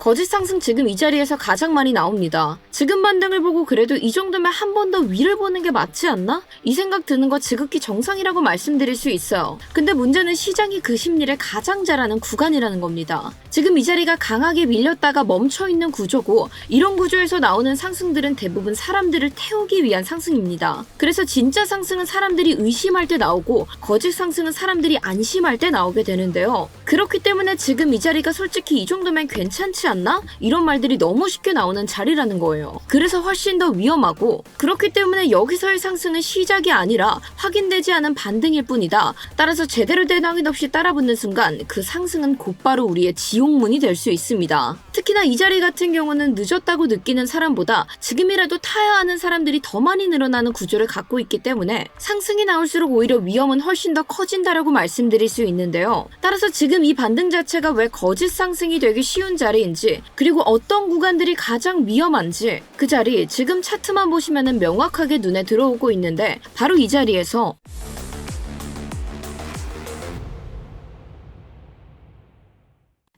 거짓 상승 지금 이 자리에서 가장 많이 나옵니다. 지금 반등을 보고 그래도 이 정도면 한 번 더 위를 보는 게 맞지 않나? 이 생각 드는 거 지극히 정상이라고 말씀드릴 수 있어요. 근데 문제는 시장이 그 심리를 가장 잘하는 구간이라는 겁니다. 지금 이 자리가 강하게 밀렸다가 멈춰 있는 구조고 이런 구조에서 나오는 상승들은 대부분 사람들을 태우기 위한 상승입니다. 그래서 진짜 상승은 사람들이 의심할 때 나오고 거짓 상승은 사람들이 안심할 때 나오게 되는데요. 그렇기 때문에 지금 이 자리가 솔직히 이 정도면 괜찮지 않나? 이런 말들이 너무 쉽게 나오는 자리라는 거예요. 그래서 훨씬 더 위험하고 그렇기 때문에 여기서의 상승은 시작이 아니라 확인되지 않은 반등일 뿐이다. 따라서 제대로 된 확인 없이 따라붙는 순간 그 상승은 곧바로 우리의 지옥문이 될 수 있습니다. 특히나 이 자리 같은 경우는 늦었다고 느끼는 사람보다 지금이라도 타야 하는 사람들이 더 많이 늘어나는 구조를 갖고 있기 때문에 상승이 나올수록 오히려 위험은 훨씬 더 커진다라고 말씀드릴 수 있는데요. 따라서 지금 이 반등 자체가 왜 거짓 상승이 되기 쉬운 자리인지 그리고 어떤 구간들이 가장 위험한지 그 자리 지금 차트만 보시면 명확하게 눈에 들어오고 있는데 바로 이 자리에서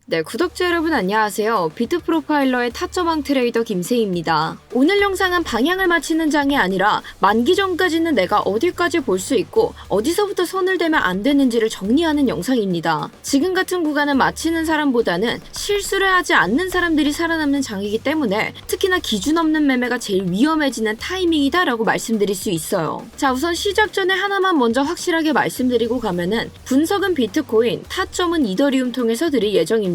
네, 구독자 여러분 안녕하세요. 비트 프로파일러의 타점왕 트레이더 김세희입니다. 오늘 영상은 방향을 맞히는 장이 아니라 만기 전까지는 내가 어디까지 볼 수 있고 어디서부터 손을 대면 안 되는지를 정리하는 영상입니다. 지금 같은 구간은 맞히는 사람보다는 실수를 하지 않는 사람들이 살아남는 장이기 때문에 특히나 기준 없는 매매가 제일 위험해지는 타이밍이다라고 말씀드릴 수 있어요. 자, 우선 시작 전에 하나만 먼저 확실하게 말씀드리고 가면은 분석은 비트코인, 타점은 이더리움 통해서 드릴 예정입니다.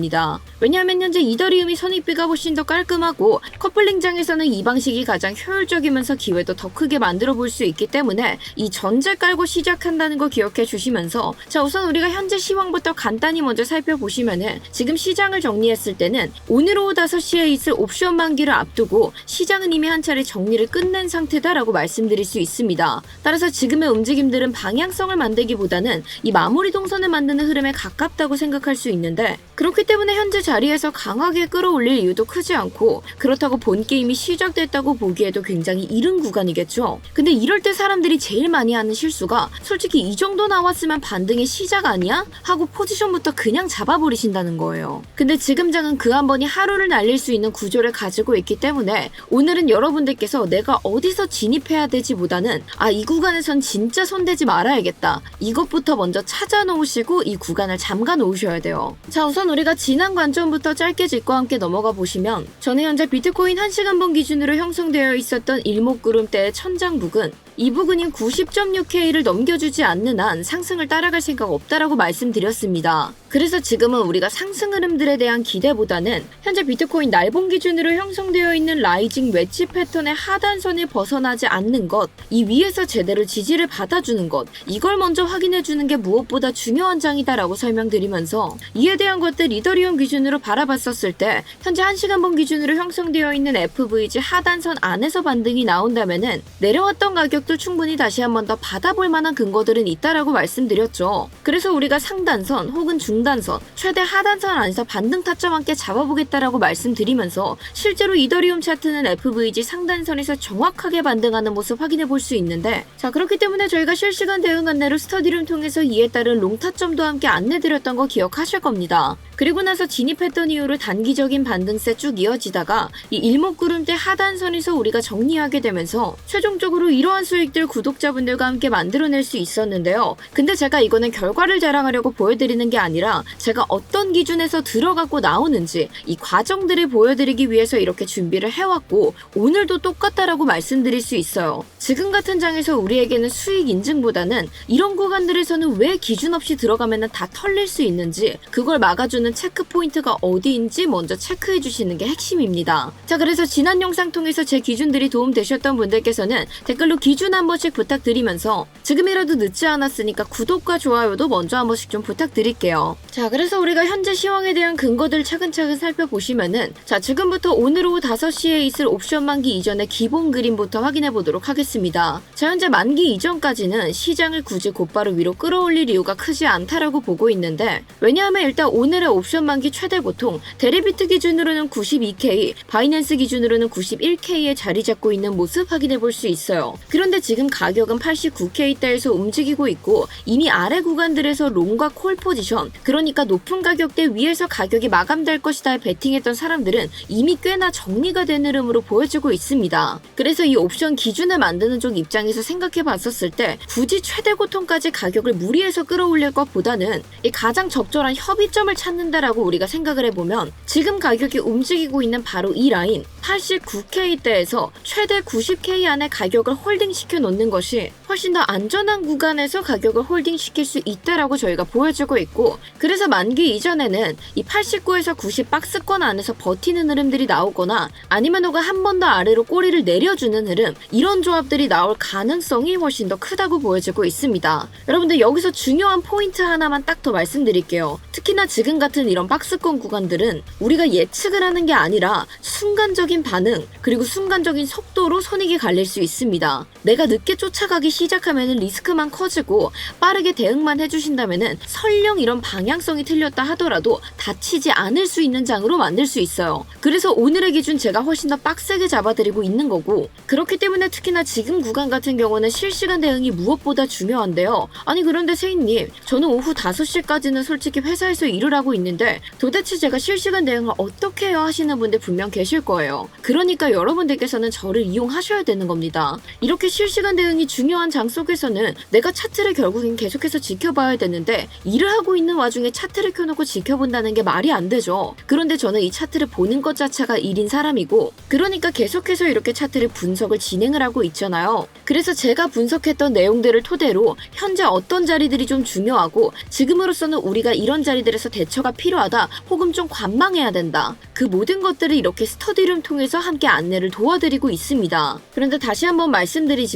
왜냐하면 현재 이더리움이 선입비가 훨씬 더 깔끔하고 커플링장에서는 이 방식이 가장 효율적이면서 기회도 더 크게 만들어 볼 수 있기 때문에 이 전제 깔고 시작한다는 거 기억해 주시면서 자 우선 우리가 현재 시황부터 간단히 먼저 살펴보시면은 지금 시장을 정리했을 때는 오늘 오후 5시에 있을 옵션 만기를 앞두고 시장은 이미 한 차례 정리를 끝낸 상태다라고 말씀드릴 수 있습니다. 따라서 지금의 움직임들은 방향성을 만들기보다는 이 마무리 동선을 만드는 흐름에 가깝다고 생각할 수 있는데 그렇기 때문에 현재 자리에서 강하게 끌어올릴 이유도 크지 않고 그렇다고 본 게임이 시작됐다고 보기에도 굉장히 이른 구간이겠죠. 근데 이럴 때 사람들이 제일 많이 하는 실수가 솔직히 이 정도 나왔으면 반등의 시작 아니야? 하고 포지션부터 그냥 잡아버리신다는 거예요. 근데 지금 장은 그 한 번이 하루를 날릴 수 있는 구조를 가지고 있기 때문에 오늘은 여러분들께서 내가 어디서 진입해야 되지보다는 아 이 구간에선 진짜 손대지 말아야겠다. 이것부터 먼저 찾아 놓으시고 이 구간을 잠가 놓으셔야 돼요. 자 우선 우리가 지난 관점부터 짧게 짚고 함께 넘어가 보시면 저는 현재 비트코인 1시간봉 기준으로 형성되어 있었던 일목구름대의 천장 부근 이 부근인 90.6K를 넘겨주지 않는 한 상승을 따라갈 생각 없다라고 말씀드렸습니다. 그래서 지금은 우리가 상승 흐름들에 대한 기대보다는 현재 비트코인 날봉 기준으로 형성되어 있는 라이징 웨지 패턴의 하단선을 벗어나지 않는 것, 이 위에서 제대로 지지를 받아주는 것, 이걸 먼저 확인해주는 게 무엇보다 중요한 장이다라고 설명드리면서 이에 대한 것들 이더리움 기준으로 바라봤었을 때 현재 1시간봉 기준으로 형성되어 있는 FVG 하단선 안에서 반등이 나온다면은 내려왔던 가격 도 충분히 다시 한번 더 받아볼 만한 근거들은 있다라고 말씀드렸죠. 그래서 우리가 상단선 혹은 중단선, 최대 하단선 안에서 반등 타점 함께 잡아보겠다라고 말씀드리면서 실제로 이더리움 차트는 FVG 상단선에서 정확하게 반등하는 모습 확인해 볼 수 있는데 자 그렇기 때문에 저희가 실시간 대응 안내로 스터디룸 통해서 이에 따른 롱 타점도 함께 안내드렸던 거 기억하실 겁니다. 그리고 나서 진입했던 이후로 단기적인 반등세 쭉 이어지다가 이 일목구름대 하단선에서 우리가 정리하게 되면서 최종적으로 이러한 수 익들 구독자분들과 함께 만들어낼 수 있었는데요. 근데 제가 이거는 결과를 자랑하려고 보여드리는 게 아니라 제가 어떤 기준에서 들어가고 나오는지 이 과정들을 보여드리기 위해서 이렇게 준비를 해왔고 오늘도 똑같다라고 말씀드릴 수 있어요. 지금 같은 장에서 우리에게는 수익 인증보다는 이런 구간들에서는 왜 기준 없이 들어가면 다 털릴 수 있는지 그걸 막아주는 체크 포인트가 어디인지 먼저 체크해 주시는 게 핵심입니다. 자 그래서 지난 영상 통해서 제 기준들이 도움되셨던 분들께서는 댓글로 기준 한 번씩 부탁드리면서 지금이라도 늦지 않았으니까 구독과 좋아요도 먼저 한 번씩 좀 부탁드릴게요. 자 그래서 우리가 현재 시황에 대한 근거들 차근차근 살펴보시면은 자 지금부터 오늘 오후 5시에 있을 옵션 만기 이전의 기본 그림부터 확인해 보도록 하겠습니다. 자 현재 만기 이전까지는 시장을 굳이 곧바로 위로 끌어올릴 이유가 크지 않다라고 보고 있는데 왜냐하면 일단 오늘의 옵션 만기 최대 고통 데리비트 기준으로는 92K, 바이낸스 기준으로는 91K에 자리 잡고 있는 모습 확인해 볼 수 있어요. 그런데 그런데 지금 가격은 89K대에서 움직이고 있고 이미 아래 구간들에서 롱과 콜 포지션 그러니까 높은 가격대 위에서 가격이 마감될 것이다 베팅했던 사람들은 이미 꽤나 정리가 된 흐름으로 보여지고 있습니다. 그래서 이 옵션 기준을 만드는 쪽 입장에서 생각해 봤었을 때 굳이 최대 고통까지 가격을 무리해서 끌어올릴 것보다는 이 가장 적절한 협의점을 찾는다라고 우리가 생각을 해보면 지금 가격이 움직이고 있는 바로 이 라인 89K대에서 최대 90K 안에 가격을 홀딩 시켜 놓는 것이 훨씬 더 안전한 구간에서 가격을 홀딩시킬 수 있다라고 저희가 보여주고 있고 그래서 만기 이전에는 이 89에서 90 박스권 안에서 버티는 흐름들이 나오거나 아니면 누가 한 번 더 아래로 꼬리를 내려주는 흐름 이런 조합들이 나올 가능성이 훨씬 더 크다고 보여지고 있습니다. 여러분들 여기서 중요한 포인트 하나만 딱 더 말씀드릴게요. 특히나 지금 같은 이런 박스권 구간들은 우리가 예측을 하는 게 아니라 순간적인 반응 그리고 순간적인 속도로 손익이 갈릴 수 있습니다. 내가 늦게 쫓아가기 시작하면 리스크만 커지고 빠르게 대응만 해주신다면 설령 이런 방향성이 틀렸다 하더라도 다치지 않을 수 있는 장으로 만들 수 있어요. 그래서 오늘의 기준 제가 훨씬 더 빡세게 잡아드리고 있는 거고 그렇기 때문에 특히나 지금 구간 같은 경우는 실시간 대응이 무엇보다 중요한데요. 아니 그런데 세인님 저는 오후 5시까지는 솔직히 회사에서 일을 하고 있는데 도대체 제가 실시간 대응을 어떻게 해요 하시는 분들 분명 계실 거예요. 그러니까 여러분들께서는 저를 이용하셔야 되는 겁니다. 이렇게 실시간 대응이 중요한 장 속에서는 내가 차트를 결국엔 계속해서 지켜봐야 되는데 일을 하고 있는 와중에 차트를 켜놓고 지켜본다는 게 말이 안 되죠. 그런데 저는 이 차트를 보는 것 자체가 일인 사람이고 그러니까 계속해서 이렇게 차트를 분석을 진행을 하고 있잖아요. 그래서 제가 분석했던 내용들을 토대로 현재 어떤 자리들이 좀 중요하고 지금으로서는 우리가 이런 자리들에서 대처가 필요하다 혹은 좀 관망해야 된다. 그 모든 것들을 이렇게 스터디룸 통해서 함께 안내를 도와드리고 있습니다. 그런데 다시 한번 말씀드리지만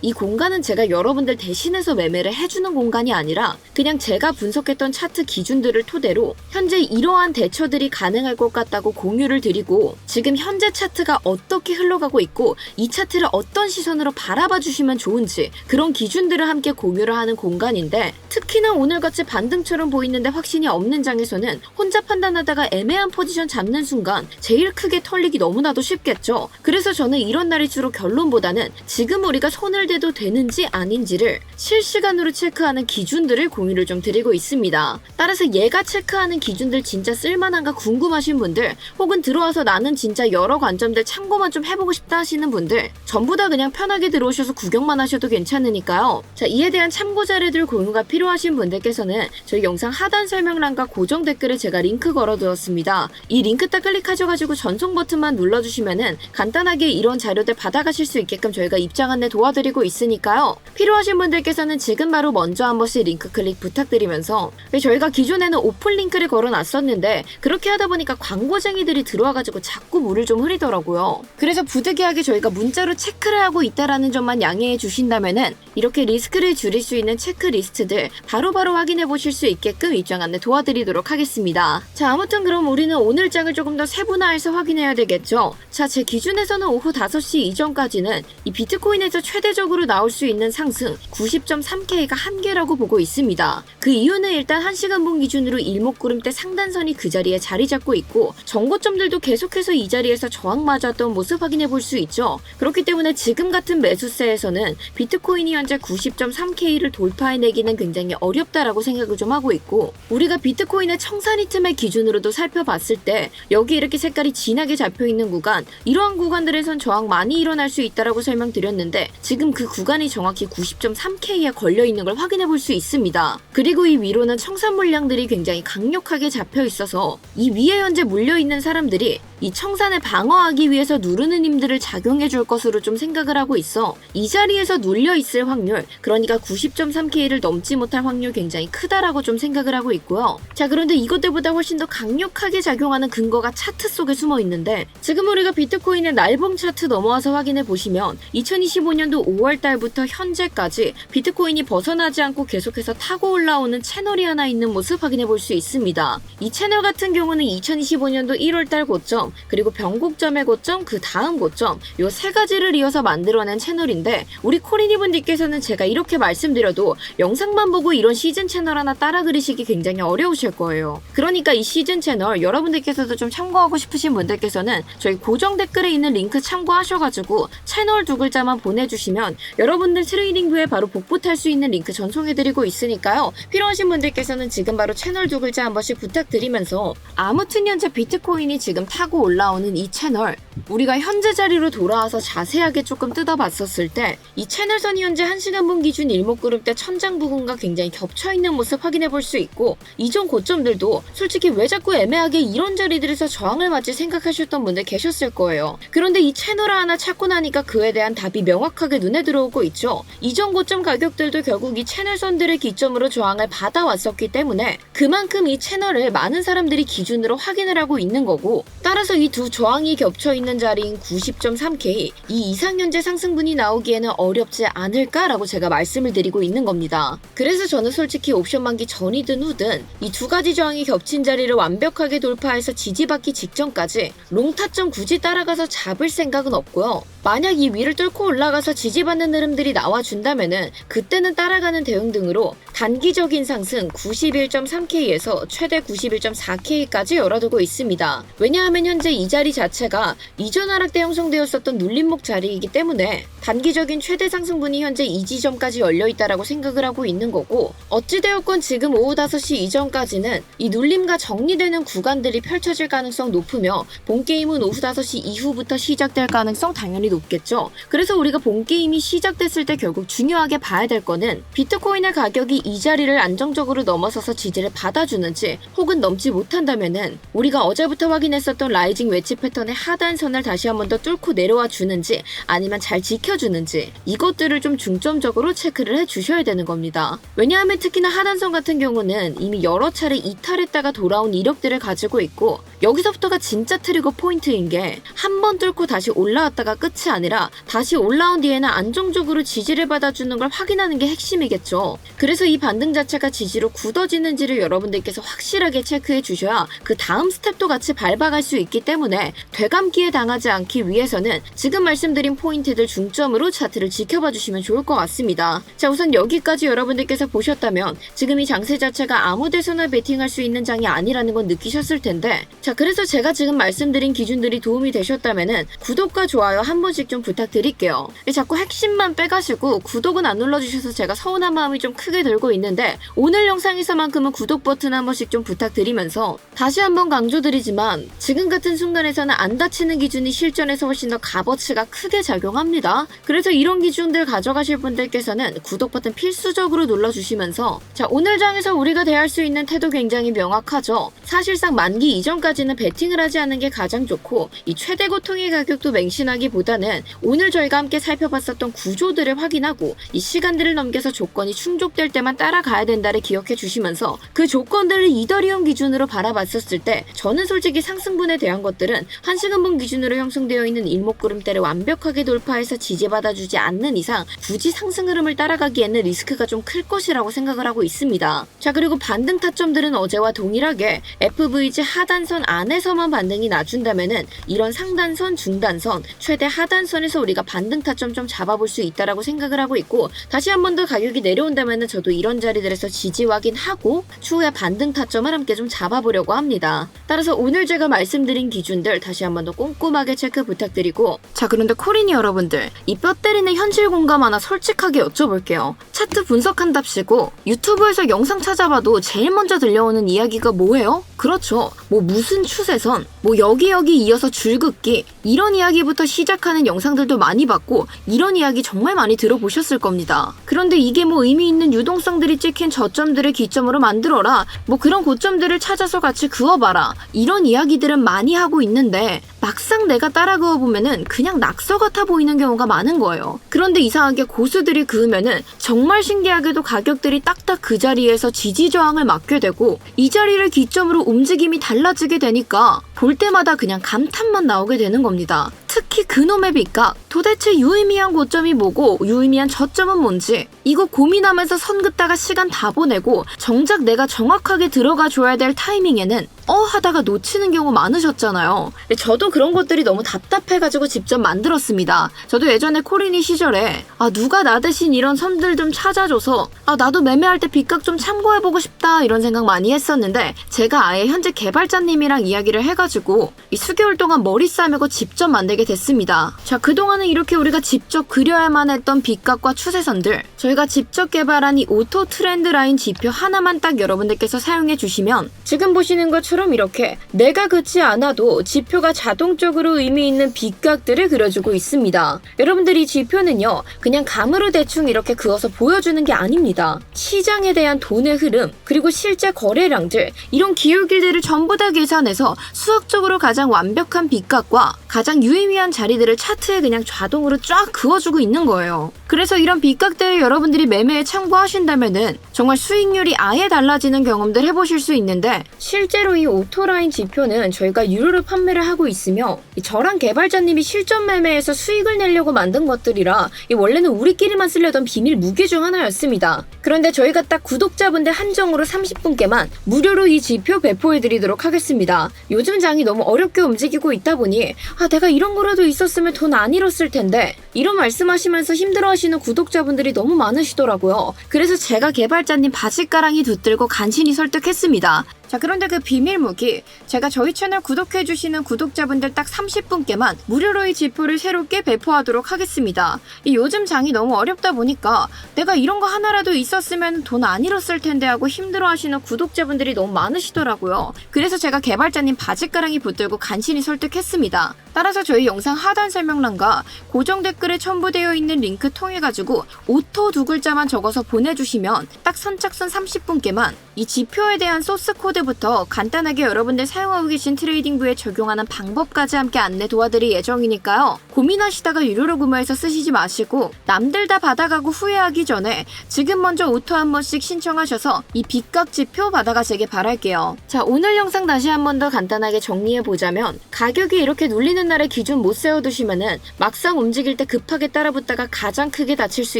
이 공간은 제가 여러분들 대신해서 매매를 해주는 공간이 아니라 그냥 제가 분석했던 차트 기준들을 토대로 현재 이러한 대처들이 가능할 것 같다고 공유를 드리고 지금 현재 차트가 어떻게 흘러가고 있고 이 차트를 어떤 시선으로 바라봐 주시면 좋은지 그런 기준들을 함께 공유를 하는 공간인데 특히나 오늘같이 반등처럼 보이는데 확신이 없는 장에서는 혼자 판단하다가 애매한 포지션 잡는 순간 제일 크게 털리기 너무나도 쉽겠죠. 그래서 저는 이런 날일수록 결론보다는 지금 우리 가 손을 대도 되는지 아닌지를 실시간으로 체크하는 기준들을 공유를 좀 드리고 있습니다. 따라서 얘가 체크하는 기준들 진짜 쓸만한가 궁금하신 분들 혹은 들어와서 나는 진짜 여러 관점들 참고만 좀 해보고 싶다 하시는 분들 전부 다 그냥 편하게 들어오셔서 구경만 하셔도 괜찮으니까요. 자 이에 대한 참고 자료들 공유가 필요하신 분들께서는 저희 영상 하단 설명란과 고정 댓글에 제가 링크 걸어두었습니다. 이 링크 딱 클릭하셔가지고 전송 버튼만 눌러주시면은 간단하게 이런 자료들 받아가실 수 있게끔 저희가 입장 안내 도와드리고 있으니까요. 필요하신 분들께서는 지금 바로 먼저 한 번씩 링크 클릭 부탁드리면서 저희가 기존에는 오픈 링크를 걸어놨었는데 그렇게 하다 보니까 광고쟁이들이 들어와가지고 자꾸 물을 좀 흐리더라고요. 그래서 부득이하게 저희가 문자로 체크를 하고 있다라는 점만 양해해 주신다면은 이렇게 리스크를 줄일 수 있는 체크리스트들 바로바로 확인해 보실 수 있게끔 입장 안내 도와드리도록 하겠습니다. 자, 아무튼 그럼 우리는 오늘 장을 조금 더 세분화해서 확인해야 되겠죠? 자, 제 기준에서는 오후 5시 이전까지는 이 비트코인에서 최대적으로 나올 수 있는 상승 90.3K가 한계라고 보고 있습니다. 그 이유는 일단 1시간 분 기준으로 일목구름대 상단선이 그 자리에 자리 잡고 있고 정고점들도 계속해서 이 자리에서 저항 맞았던 모습 확인해 볼 수 있죠. 그렇기 때문에 지금 같은 매수세에서는 비트코인이 현재 90.3K를 돌파해내기는 굉장히 어렵다라고 생각을 좀 하고 있고 우리가 비트코인의 청산이 틈의 기준으로도 살펴봤을 때 여기 이렇게 색깔이 진하게 잡혀 있는 구간 이러한 구간들에선 저항 많이 일어날 수 있다라고 설명드렸는데 지금 그 구간이 정확히 90.3K에 걸려 있는 걸 확인해 볼 수 있습니다. 그리고 이 위로는 청산 물량들이 굉장히 강력하게 잡혀 있어서 이 위에 현재 물려 있는 사람들이 이 청산을 방어하기 위해서 누르는 힘들을 작용해 줄 것으로 좀 생각을 하고 있어 이 자리에서 눌려 있을 확률 그러니까 90.3K를 넘지 못할 확률 굉장히 크다라고 좀 생각을 하고 있고요. 자 그런데 이것들보다 훨씬 더 강력하게 작용하는 근거가 차트 속에 숨어 있는데 지금 우리가 비트코인의 날봉 차트 넘어와서 확인해 보시면 2025년도 5월 달부터 현재까지 비트코인이 벗어나지 않고 계속해서 타고 올라오는 채널이 하나 있는 모습 확인해 볼 수 있습니다. 이 채널 같은 경우는 2025년도 1월 달 고점 그리고 변곡점의 고점 그 다음 고점 요 세 가지를 이어서 만들어낸 채널인데 우리 코리니 분들께서는 제가 이렇게 말씀드려도 영상만 보고 이런 시즌 채널 하나 따라 그리시기 굉장히 어려우실 거예요. 그러니까 이 시즌 채널 여러분들께서도 좀 참고하고 싶으신 분들께서는 저희 고정 댓글에 있는 링크 참고하셔가지고 채널 두 글자만 보내 보내주시면 여러분들 트레이딩부에 바로 복붙 할 수 있는 링크 전송해드리고 있으니까요. 필요하신 분들께서는 지금 바로 채널 두 글자 한 번씩 부탁드리면서 아무튼 현재 비트코인이 지금 타고 올라오는 이 채널 우리가 현재 자리로 돌아와서 자세 하게 조금 뜯어봤었을 때 이 채널선이 현재 1시간 분 기준 일목그룹 때 천장 부분과 굉장히 겹쳐있는 모습 확인해 볼 수 있고 이전 고점들도 솔직히 왜 자꾸 애매하게 이런 자리들에서 저항을 맞지 생각하셨던 분들 계셨을 거예요. 그런데 이 채널 하나 찾고 나니까 그에 대한 답이 명확하게 눈에 들어오고 있죠. 이전 고점 가격들도 결국 이 채널선들의 기점으로 저항을 받아왔었기 때문에 그만큼 이 채널을 많은 사람들이 기준으로 확인을 하고 있는 거고 따라서 이 두 저항이 겹쳐 있는 자리인 90.3K 이 이상 현재 상승분이 나오기에는 어렵지 않을까라고 제가 말씀을 드리고 있는 겁니다. 그래서 저는 솔직히 옵션 만기 전이든 후든 이 두 가지 저항이 겹친 자리를 완벽하게 돌파해서 지지받기 직전까지 롱타점 굳이 따라가서 잡을 생각은 없고요. 만약 이 위를 뚫고 올라가서 지지받는 흐름들이 나와준다면은 그때는 따라가는 대응 등으로 단기적인 상승 91.3K에서 최대 91.4K까지 열어두고 있습니다. 왜냐하면 현재 이 자리 자체가 이전 하락 때 형성되었었던 눌림목 자 리이기 때문에 단기적인 최대 상승분이 현재 이 지점까지 열려 있다라고 생각을 하고 있는 거고 어찌되었건 지금 오후 5시 이전까지는 이 눌림과 정리되는 구간들이 펼쳐질 가능성 높으며 본 게임은 오후 5시 이후부터 시작될 가능성 당연히 높겠죠. 그래서 우리가 본 게임이 시작됐을 때 결국 중요하게 봐야 될 거는 비트코인의 가격이 이 자리를 안정적으로 넘어서서 지지를 받아주는지 혹은 넘지 못한다면은 우리가 어제부터 확인했었던 라이징 웨지 패턴의 하단선을 다시 한번 더 뚫고 내려와 주는지 아니면 잘 지켜주는지 이것들을 좀 중점적으로 체크를 해 주셔야 되는 겁니다. 왜냐하면 특히나 하단선 같은 경우는 이미 여러 차례 이탈했다가 돌아온 이력들을 가지고 있고 여기서부터가 진짜 트리거 포인트인 게 한 번 뚫고 다시 올라왔다가 끝이 아니라 다시 올라온 뒤에는 안정적으로 지지를 받아주는 걸 확인하는 게 핵심이겠죠. 그래서 이 반등 자체가 지지로 굳어지는지를 여러분들께서 확실하게 체크해 주셔야 그 다음 스텝도 같이 밟아갈 수 있기 때문에 되감기에 당하지 않기 위해서는 지금 말씀 드린 포인트들 중점으로 차트를 지켜봐 주시면 좋을 것 같습니다. 자 우선 여기까지 여러분들께서 보셨다면 지금 이 장세 자체가 아무 데서나 베팅할 수 있는 장이 아니라는 건 느끼셨을 텐데 자 그래서 제가 지금 말씀드린 기준들이 도움이 되셨다면은 구독과 좋아요 한 번씩 좀 부탁드릴게요. 자꾸 핵심만 빼가시고 구독은 안 눌러주셔서 제가 서운한 마음이 좀 크게 들고 있는데 오늘 영상에서만큼은 구독 버튼 한 번씩 좀 부탁드리면서 다시 한번 강조드리지만 지금 같은 순간에서는 안 다치는 기준이 실전에서 훨씬 더 값어치가 크게 작용합니다. 그래서 이런 기준들 가져가실 분들께서는 구독 버튼 필수적으로 눌러주시면서 자 오늘 장에서 우리가 대할 수 있는 태도 굉장히 명확하죠. 사실상 만기 이전까지는 베팅을 하지 않는 게 가장 좋고 이 최대 고통의 가격도 맹신하기보다는 오늘 저희가 함께 살펴봤었던 구조들을 확인하고 이 시간들을 넘겨서 조건이 충족될 때만 따라가야 된다를 기억해 주시면서 그 조건들을 이더리움 기준으로 바라봤었을 때 저는 솔직히 상승분에 대한 것들은 한시간분 기준으로 형성되어 있는 일목구름대를 완벽 하게 돌파해서 지지받아주지 않는 이상 굳이 상승 흐름을 따라가기에는 리스크가 좀 클 것이라고 생각을 하고 있습니다. 자 그리고 반등 타점들은 어제와 동일하게 FVG 하단선 안에서만 반등이 나준다면은 이런 상단선, 중단선, 최대 하단선에서 우리가 반등 타점 좀 잡아볼 수 있다라고 생각을 하고 있고 다시 한 번 더 가격이 내려온다면은 저도 이런 자리들에서 지지 확인하고 추후에 반등 타점을 함께 좀 잡아보려고 합니다. 따라서 오늘 제가 말씀드린 기준들 다시 한 번 더 꼼꼼하게 체크 부탁드리고 자 그런데 코린이 여러분들 이 뼈 때리는 현실 공감 하나 솔직하게 여쭤볼게요. 차트 분석한답시고 유튜브에서 영상 찾아봐도 제일 먼저 들려오는 이야기가 뭐예요? 그렇죠. 뭐 무슨 추세선, 뭐 여기 여기 이어서 줄긋기 이런 이야기부터 시작하는 영상들도 많이 봤고 이런 이야기 정말 많이 들어보셨을 겁니다. 그런데 이게 뭐 의미 있는 유동성들이 찍힌 저점들을 기점으로 만들어라. 뭐 그런 고점들을 찾아서 같이 그어봐라. 이런 이야기들은 많이 하고 있는데 막상 내가 따라 그어보면은 그냥 낙서 같아 보이는 경우가 많은 거예요. 그런데 이상하게 고수들이 그으면은 정말 신기하게도 가격들이 딱딱 그 자리에서 지지 저항을 맞게 되고 이 자리를 기점으로 움직임이 달라지게 되니까 볼 때마다 그냥 감탄만 나오게 되는 겁니다. 특히 그놈의 빛각 도대체 유의미한 고점이 뭐고 유의미한 저점은 뭔지 이거 고민하면서 선 긋다가 시간 다 보내고 정작 내가 정확하게 들어가 줘야 될 타이밍에는 어 하다가 놓치는 경우 많으셨잖아요. 저도 그런 것들이 너무 답답해가지고 직접 만들었습니다. 저도 예전에 코리니 시절에 아 누가 나 대신 이런 선들 좀 찾아줘서 아 나도 매매할 때 빗각 좀 참고해보고 싶다 이런 생각 많이 했었는데 제가 아예 현재 개발자님이랑 이야기를 해가지고 이 수개월 동안 머리 싸매고 직접 만들게 됐습니다. 있습니다. 자, 그동안은 이렇게 우리가 직접 그려야만 했던 빛각과 추세선들, 저희가 직접 개발한 이 오토 트렌드 라인 지표 하나만 딱 여러분들께서 사용해 주시면 지금 보시는 것처럼 이렇게 내가 긋지 않아도 지표가 자동적으로 의미 있는 빛각들을 그려주고 있습니다. 여러분들 이 지표는요, 그냥 감으로 대충 이렇게 그어서 보여주는 게 아닙니다. 시장에 대한 돈의 흐름, 그리고 실제 거래량들, 이런 기울기들을 전부 다 계산해서 수학적으로 가장 완벽한 빛각과 가장 유의미 한 자리들을 차트에 그냥 자동으로 쫙 그어주고 있는 거예요. 그래서 이런 빛각들 여러분들이 매매에 참고하신다면은 정말 수익률이 아예 달라지는 경험들 해보실 수 있는데 실제로 이 오토라인 지표는 저희가 유료로 판매를 하고 있으며 이 저랑 개발자님이 실전 매매에서 수익을 내려고 만든 것들이라 이 원래는 우리끼리만 쓰려던 비밀 무기 중 하나였습니다. 그런데 저희가 딱 구독자분들 한정으로 30분께만 무료로 이 지표 배포해드리도록 하겠습니다. 요즘 장이 너무 어렵게 움직이고 있다 보니 아 내가 이런 거라도 있었으면 돈 안 잃었을 텐데 이런 말씀하시면서 힘들어하시는 구독자분들이 너무 많으시더라고요. 그래서 제가 개발자님 바지가랑이 붙들고 간신히 설득했습니다. 자 그런데 그 비밀 무기 제가 저희 채널 구독해주시는 구독자분들 딱 30분께만 무료로 이 지표를 새롭게 배포하도록 하겠습니다. 이 요즘 장이 너무 어렵다 보니까 내가 이런 거 하나라도 있었으면 돈 안 잃었을 텐데 하고 힘들어 하시는 구독자분들이 너무 많으시더라고요. 그래서 제가 개발자님 바지가랑이 붙들고 간신히 설득했습니다. 따라서 저희 영상 하단 설명란과 고정 댓글에 첨부되어 있는 링크 통해 가지고 오토 두 글자만 적어서 보내주시면 딱 선착순 30분께만 이 지표에 대한 소스 코드 부터 간단하게 여러분들 사용하고 계신 트레이딩부에 적용하는 방법까지 함께 안내 도와드릴 예정이니까요. 고민하시다가 유료로 구매해서 쓰시지 마시고 남들 다 받아가고 후회하기 전에 지금 먼저 오토 한 번씩 신청하셔서 이 빚값 지표 받아가시길 바랄게요. 자 오늘 영상 다시 한 번 더 간단하게 정리해 보자면 가격이 이렇게 눌리는 날에 기준 못 세워두시면은 막상 움직일 때 급하게 따라붙다가 가장 크게 다칠 수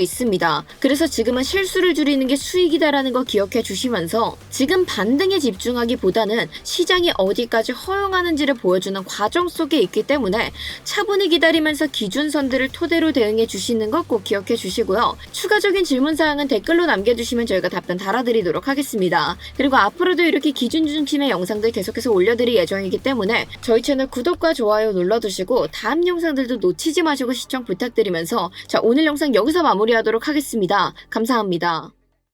있습니다. 그래서 지금은 실수를 줄이는 게 수익이다라는 거 기억해 주시면서 지금 반등에 집중하기보다는 시장이 어디까지 허용하는지를 보여주는 과정 속에 있기 때문에 차분히 기다리면서 기준선들을 토대로 대응해 주시는 것 꼭 기억해 주시고요. 추가적인 질문 사항은 댓글로 남겨주시면 저희가 답변 달아드리도록 하겠습니다. 그리고 앞으로도 이렇게 기준 중심의 영상들 계속해서 올려드릴 예정이기 때문에 저희 채널 구독과 좋아요 눌러두시고 다음 영상들도 놓치지 마시고 시청 부탁드리면서 자 오늘 영상 여기서 마무리하도록 하겠습니다. 감사합니다.